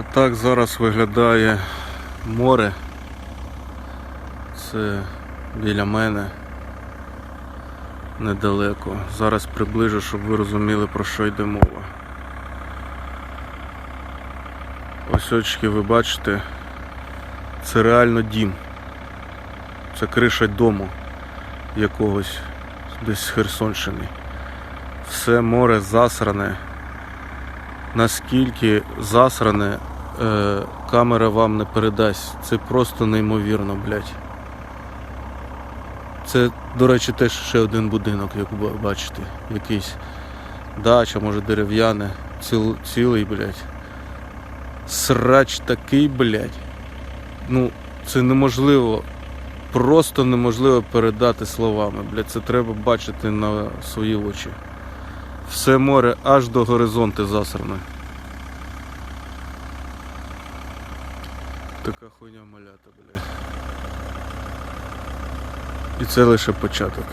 А так зараз виглядає море. Це біля мене недалеко. Зараз приближу, щоб ви розуміли про що йде мова. Ось очки ви бачите, це реально дім. Це криша дому якогось десь з Херсонщини. Все море засране. Наскільки засране е, камера вам не передасть. Це просто неймовірно, блядь. Це, до речі, теж ще один будинок, як ви бачите. Якийсь дача, може дерев'яне, ціл, цілий, блядь. Срач такий, блядь. Ну, це неможливо. Просто неможливо передати словами, блядь. Це треба бачити на свої очі. Все море аж до горизонту засране. Така хуйня малята, блядь. І це лише початок.